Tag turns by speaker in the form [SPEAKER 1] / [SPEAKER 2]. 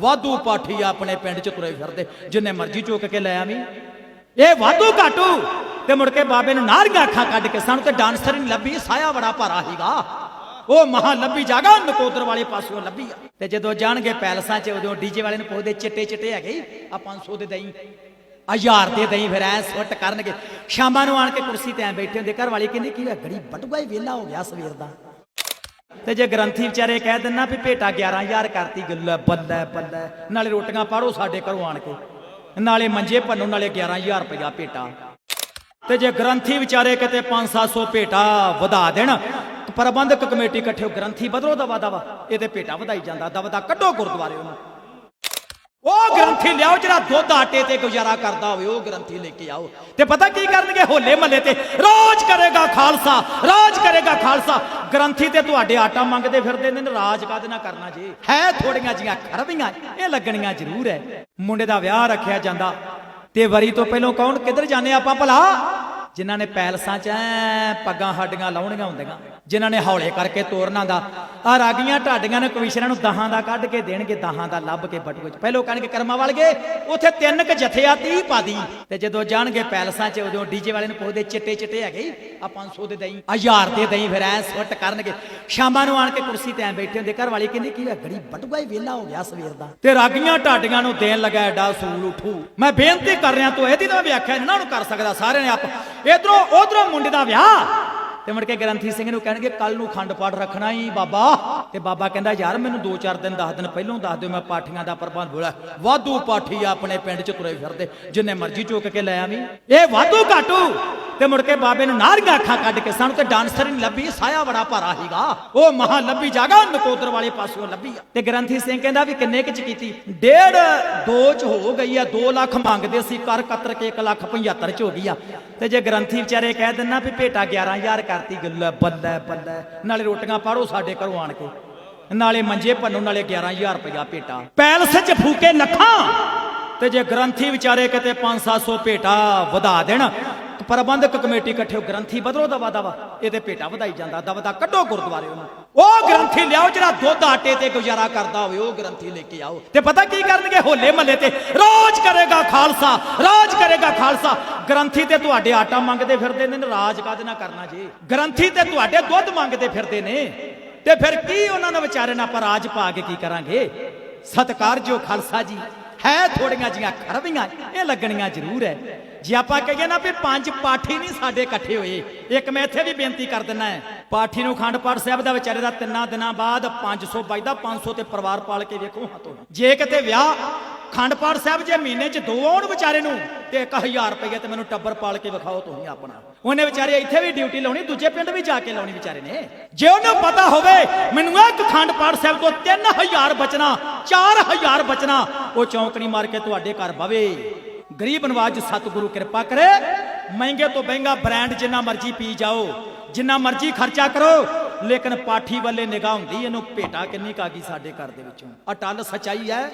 [SPEAKER 1] ਵਾਧੂ ਪਾਠੀ ਆਪਣੇ ਪਿੰਡ 'ਚ ਤੁਰੇ ਫਿਰਦੇ ਜਿੰਨੇ ਮਰਜ਼ੀ ਚੁੱਕ ਕੇ ਲੈ ਆਵੀਂ। ਇਹ ਵਾਧੂ ਘਾਟੂ। ਤੇ ਮੁੜ ਕੇ ਬਾਬੇ ਨੂੰ ਨਾਰੀਆਂ ਅੱਖਾਂ ਕੱਢ ਕੇ ਸਾਨੂੰ ਤੇ ਡਾਂਸਰ ਨਹੀਂ ਲੱਭੀ ਸਾਇਆ ਬੜਾ ਭਾਰਾ ਹੀਗਾ ਉਹ ਮਹਾ ਲੱਭੀ ਜਾਗਾ ਨਕੋਦਰ ਵਾਲੇ ਪਾਸਿਓਂ ਲੱਭੀ ਆ। ਤੇ ਜਦੋਂ ਜਾਣਗੇ ਪੈਲਸਾਂ 'ਚ ਉਦੋਂ ਡੀਜੇ ਵਾਲੇ ਨੂੰ ਪੁੱਛਦੇ ਚਿੱਟੇ ਚਿੱਟੇ ਹੈਗੇ ਈ, ਆ 500 ਦੇ ਦਈ। ਆ ਹਜ਼ਾਰ ਦੇ ਦਈ ਫਿਰ ਐ ਸੁੱਟ ਕਰਨਗੇ। ਸ਼ਾਮਾਂ ਨੂੰ ਆਣ ਕੇ ਕੁਰਸੀ ਤੇ ਐ ਬੈਠੇ ਹੁੰਦੇ ਘਰ ਵਾਲੀ ਕਹਿੰਦੀ ਕੀ ਹੋਇਆ ਗੜੀ ਬਟੂਆ ਹੀ ਵਿਹਲਾ ਹੋ ਗਿਆ ਸਵੇਰ ਦਾ। ਤੇ ਜੇ ਗ੍ਰੰਥੀ ਵਿਚਾਰੇ ਕਹਿ ਦਿੰਨਾ ਵੀ ਭੇਟਾ 11000 ਕਰਤੀ ਗੱਲ ਬੱਲੇ ਬੱਲੇ। ਨਾਲੇ ਰੋਟੀਆਂ ਪਾੜੋ ਸਾਡੇ ਘਰੋਂ ਆਣ ਕੇ। ਨਾਲੇ ਮੰਜੇ ਭੰਨੋ, ਨਾਲੇ 11000 ਰੁਪਇਆ ਭੇਟਾ। ਤੇ ਜੇ ਗ੍ਰੰਥੀ ਵਿਚਾਰੇ ਕਿਤੇ 5-700 ਭੇਟਾ ਵਧਾ ਦੇਣ, ਪ੍ਰਬੰਧਕ ਕਮੇਟੀ ਇਕੱਠੇ ਗ੍ਰੰਥੀ ਬਦਲੋ ਦਵਾ ਦਵਾ ਇਹ ਤੇ ਭੇਟਾ ਵਧਾਈ ਜਾਂਦਾ ਦਵਾ ਕੱਢੋ ਗੁਰਦੁਆਰੇ ਉਹਨੂੰ। ਉਹ ਗ੍ਰੰਥੀ ਲਿਆਓ, ਜਿਹੜਾ ਦੁੱਧ ਆਟੇ ਤੇ ਗੁਜ਼ਾਰਾ ਕਰਦਾ ਹੋਵੇ, ਉਹ ਗ੍ਰੰਥੀ ਲੈ ਕੇ ਆਓ। ਤੇ ਪਤਾ ਕੀ ਕਰਨਗੇ? ਹੋਲੇ ਮਹੱਲੇ ਤੇ ਰਾਜ ਕਰੇਗਾ ਖਾਲਸਾ, ਰਾਜ ਕਰੇਗਾ ਖਾਲਸਾ। ਗ੍ਰੰਥੀ ਤੇ ਤੁਹਾਡੇ ਆਟਾ ਮੰਗਦੇ ਫਿਰਦੇ ਨੇ ਰਾਜ ਕਾਹਦੇ ਨਾਲ ਕਰਨਾ ਜੀ? ਹੈ ਥੋੜੀਆਂ ਜੀਆਂ ਖਰਬੀਆਂ ਇਹ ਲੱਗਣੀਆਂ ਜ਼ਰੂਰ ਹੈ ਮੁੰਡੇ ਦਾ ਵਿਆਹ ਰੱਖਿਆ ਜਾਂਦਾ। ਤੇ ਵਰੀ ਤੋਂ ਪਹਿਲਾਂ ਕੌਣ, ਕਿੱਧਰ ਜਾਂਦੇ ਆਪਾਂ ਭਲਾ? ਜਿਨ੍ਹਾਂ ਨੇ ਪੈਲਸਾਂ 'ਚ ਐ ਪੱਗਾਂ ਹੱਡੀਆਂ ਲਾਉਣੀਆਂ ਹੁੰਦੀਆਂ ਜਿਨ੍ਹਾਂ ਨੇ ਹੌਲੇ ਕਰਕੇ ਤੋਰਨਾ ਦਾ ਆ ਰਾਗੀਆਂ ਢਾਡੀਆਂ ਨੇ ਕਮਿਸ਼ਨਰਾਂ ਨੂੰ ਦਹਾਂ ਦਾ ਕੱਢ ਕੇ ਦੇਣਗੇ ਦਹਾਂ ਦਾ ਲੱਭ ਕੇ ਬਟੂਏ 'ਚ ਪਹਿਲੋਂ ਕਹਿਣਗੇ ਕਰਮਾਂ ਵਾਲਗੇ ਉੱਥੇ ਤਿੰਨ ਕ ਜਥੇ ਆ 30 ਪਾ ਤੇ ਜਦੋਂ ਜਾਣਗੇ ਪੈਲਸਾਂ 'ਚ ਉਦੋਂ ਡੀਜੇ ਵਾਲੇ ਨੂੰ ਪੁੱਛਦੇ ਚਿੱਟੇ ਚਿੱਟੇ ਹੈਗੇ ਈ, ਆ 500 ਦੇ ਦਈ ਆ ਹਜ਼ਾਰ ਦੇ ਦਈ ਫਿਰ ਐ ਸੁੱਟ ਕਰਨਗੇ। ਸ਼ਾਮਾਂ ਨੂੰ ਆਣ ਕੇ ਕੁਰਸੀ ਤੇ ਐ ਬੈਠੇ ਹੁੰਦੇ ਘਰ ਵਾਲੀ ਕਹਿੰਦੀ ਕੀ ਹੋਇਆ ਗੜੀ ਬਟੂਆ ਹੀ ਵਿਹਲਾ ਹੋ ਗਿਆ ਸਵੇਰ ਦਾ। ਤੇ ਰਾਗੀਆਂ ਢਾਡੀਆਂ ਨੂੰ ਦੇਣ ਲੱਗਾ ਐਡਾ ਸੂਲ ਉਠੂ। ਮੈਂ ਬੇਨਤੀ ਕਰ ਰਿਹਾ ਤੂੰ ਇਹਦੀ ਤਾਂ ਵਿਆਖਿਆ ਇਹਨਾਂ ਨੂੰ ਕਰ ਸਕਦਾ ਸਾਰਿਆਂ ਨੇ ਆਪ ਇਧਰੋਂ ਉਧਰੋਂ ਮੁੰਡੇ ਦਾ ਵਿਆਹ। ਤੇ ਮੁੜ ਕੇ ਗ੍ਰੰਥੀ ਸਿੰਘ ਨੂੰ ਕਹਿਣਗੇ ਕੱਲ ਨੂੰ ਖੰਡ ਪਾਠ ਰੱਖਣਾ ਹੀ ਬਾਬਾ। ਤੇ ਬਾਬਾ ਕਹਿੰਦਾ, ਯਾਰ, ਮੈਨੂੰ 2-4 ਦਿਨ 10 ਦਿਨ ਪਹਿਲਾਂ ਦੱਸ ਦਿਓ, ਮੈਂ ਪਾਠੀਆਂ ਦਾ ਪ੍ਰਬੰਧ ਬੋਲਾ ਵਾਧੂ ਪਾਠੀ ਆਪਣੇ ਪਿੰਡ 'ਚ ਤੁਰੇ ਫਿਰਦੇ, ਜਿੰਨੇ ਮਰਜ਼ੀ ਚੁੱਕ ਕੇ ਲੈ ਆਵੀਂ। ਇਹ ਵਾਧੂ ਘਾਟੂ! ਤੇ ਮੁੜ ਕੇ ਬਾਬੇ ਨੂੰ ਨਾਰੀਆਂ ਅੱਖਾਂ ਕੱਢ ਕੇ ਸਾਨੂੰ ਤੇ ਡਾਂਸਰ ਨਹੀਂ ਲੱਭੀ ਸਾਇਆ ਬੜਾ ਭਾਰਾ ਹੀਗਾ ਉਹ ਮਹਾ ਲੱਭੀ ਜਾਗਾ, ਨਕੋਦਰ ਵਾਲੇ ਪਾਸਿਓਂ ਲੱਭੀ ਆ। ਤੇ ਗ੍ਰੰਥੀ ਸਿੰਘ ਕਹਿੰਦਾ ਵੀ ਕਿੰਨੇ ਕੁ ਚ ਕੀਤੀ? ਡੇਢ ਦੋ ਚ ਹੋ ਗਈ ਆ 2 ਲੱਖ ਮੰਗਦੇ ਸੀ ਕਰ ਕਤਰ ਕੇ 1 ਲੱਖ 75 ਚ ਹੋ ਗਈ ਆ। ਤੇ ਜੇ ਗ੍ਰੰਥੀ ਵਿਚਾਰੇ ਕਹਿ ਦਿੰਨਾ ਵੀ ਭੇਟਾ 11000 ਕਰਤੀ, ਗੱਲੇ ਬੱਲੇ ਬੱਲੇ। ਨਾਲੇ ਰੋਟੀਆਂ ਪਾੜੋ ਸਾਡੇ ਘਰੋਂ ਆਣ ਕੇ। ਨਾਲੇ ਮੰਜੇ ਭੰਨੋ, ਨਾਲੇ 11000 ਰੁਪਇਆ ਭੇਟਾ। ਪੈਲਸ 'ਚ ਫੂਕੇ ਲੱਖਾਂ ਤੇ ਜੇ ਗ੍ਰੰਥੀ ਵਿਚਾਰੇ ਕਿਤੇ 5-700 ਭੇਟਾ ਵਧਾ ਦੇਣ, ਪ੍ਰਬੰਧਕ ਕਮੇਟੀ ਇਕੱਠੇ ਗ੍ਰੰਥੀ ਬਦਲੋ ਦਵਾ ਦਵਾ। ਇਹ ਤੇ ਭੇਟਾ ਵਧਾਈ ਜਾਂਦਾ ਦਵਾ ਕੱਢੋ ਗੁਰਦੁਆਰੇ ਉਹਨੂੰ। ਉਹ ਗ੍ਰੰਥੀ ਲਿਆਓ, ਜਿਹੜਾ ਦੁੱਧ ਆਟੇ ਤੇ ਗੁਜ਼ਾਰਾ ਕਰਦਾ ਹੋਵੇ, ਉਹ ਗ੍ਰੰਥੀ ਲੈ ਕੇ ਆਓ। ਤੇ ਪਤਾ ਕੀ ਕਰਨਗੇ? ਹੋਲੇ ਮਹੱਲੇ ਤੇ ਰਾਜ ਕਰੇਗਾ ਖਾਲਸਾ, ਰਾਜ ਕਰੇਗਾ ਖਾਲਸਾ। ਗ੍ਰੰਥੀ ਤੇ ਤੁਹਾਡੇ ਆਟਾ ਮੰਗਦੇ ਫਿਰਦੇ ਨੇ ਰਾਜ ਕਾਹਦੇ ਨਾਲ ਕਰਨਾ ਜੀ? ਗ੍ਰੰਥੀ ਤੇ ਤੁਹਾਡੇ ਦੁੱਧ ਮੰਗਦੇ ਫਿਰਦੇ ਨੇ। ਤੇ ਫਿਰ ਕੀ ਉਹਨਾਂ ਨੂੰ ਵਿਚਾਰੇ ਨਾਲ ਆਪਾਂ ਰਾਜ ਪਾ ਕੇ ਕੀ ਕਰਾਂਗੇ? ਸਤਕਾਰ ਖਾਲਸਾ ਜੀ, ਹੈ ਥੋੜੀਆਂ ਜੀਆਂ ਖਰਬੀਆਂ ਇਹ ਲੱਗਣੀਆਂ ਜ਼ਰੂਰ ਹੈ ਜੇ ਆਪਾਂ ਕਹੀਏ ਨਾ ਵੀ ਪੰਜ ਪਾਠੀ ਨਹੀਂ ਸਾਡੇ ਇਕੱਠੇ ਹੋਏ, ਇੱਕ ਮੈਂ ਇੱਥੇ ਵੀ ਬੇਨਤੀ ਕਰ ਦਿੰਨਾ ਹੈ ਪਾਠੀ ਨੂੰ ਖੰਡ ਪਾਠ ਸਾਹਿਬ ਦਾ ਵਿਚਾਰੇ ਦਾ ਤਿੰਨਾਂ ਦਿਨਾਂ ਬਾਅਦ 500 ਵੱਜਦਾ 500 ਤੇ ਪਰਿਵਾਰ ਪਾਲ ਕੇ ਵੇਖੋ ਹੱਥੋਂ। ਜੇ ਕਿਤੇ ਵਿਆਹ ਖੰਡ ਪਾਠ ਸਾਹਿਬ ਜੇ ਮਹੀਨੇ 'ਚ ਦੋ ਆਉਣ ਵਿਚਾਰੇ ਨੂੰ, ਤੇ 1000 ਰੁਪਏ ਤੇ ਮੈਨੂੰ ਟੱਬਰ ਪਾਲ ਕੇ ਵਿਖਾਓ ਤੁਸੀਂ ਆਪਣਾ। ਉਹਨੇ ਵਿਚਾਰੇ ਇੱਥੇ ਵੀ ਡਿਊਟੀ ਲਾਉਣੀ, ਦੂਜੇ ਪਿੰਡ ਵੀ ਜਾ ਕੇ ਲਾਉਣੀ ਵਿਚਾਰੇ ਨੇ। ਜੇ ਉਹਨੂੰ ਪਤਾ ਹੋਵੇ, ਮੈਨੂੰ ਇੱਕ ਖੰਡ ਪਾਠ ਸਾਹਿਬ ਤੋਂ 3000 ਬਚਣਾ 4000 ਬਚਣਾ, ਉਹ ਚੌਂਕੜੀ ਮਾਰ ਕੇ ਤੁਹਾਡੇ ਘਰ ਬਵੇ। ਗਰੀਬ ਨਵਾਜ ਸਤਿਗੁਰੂ ਕਿਰਪਾ ਕਰੇ। ਮਹਿੰਗੇ ਤੋਂ ਮਹਿੰਗਾ ਬ੍ਰਾਂਡ ਜਿੰਨਾ ਮਰਜ਼ੀ ਪੀ ਜਾਓ, ਜਿੰਨਾ ਮਰਜ਼ੀ ਖਰਚਾ ਕਰੋ, ਲੇਕਿਨ ਪਾਠੀ ਵੱਲੇ ਨਿਗਾਹ ਹੁੰਦੀ, ਇਹਨੂੰ ਭੇਟਾ ਕਿੰਨੀ ਕਾਗੀ ਸਾਡੇ ਘਰ ਦੇ ਵਿੱਚੋਂ। ਅਟਲ ਸਚਾਈ ਹੈ।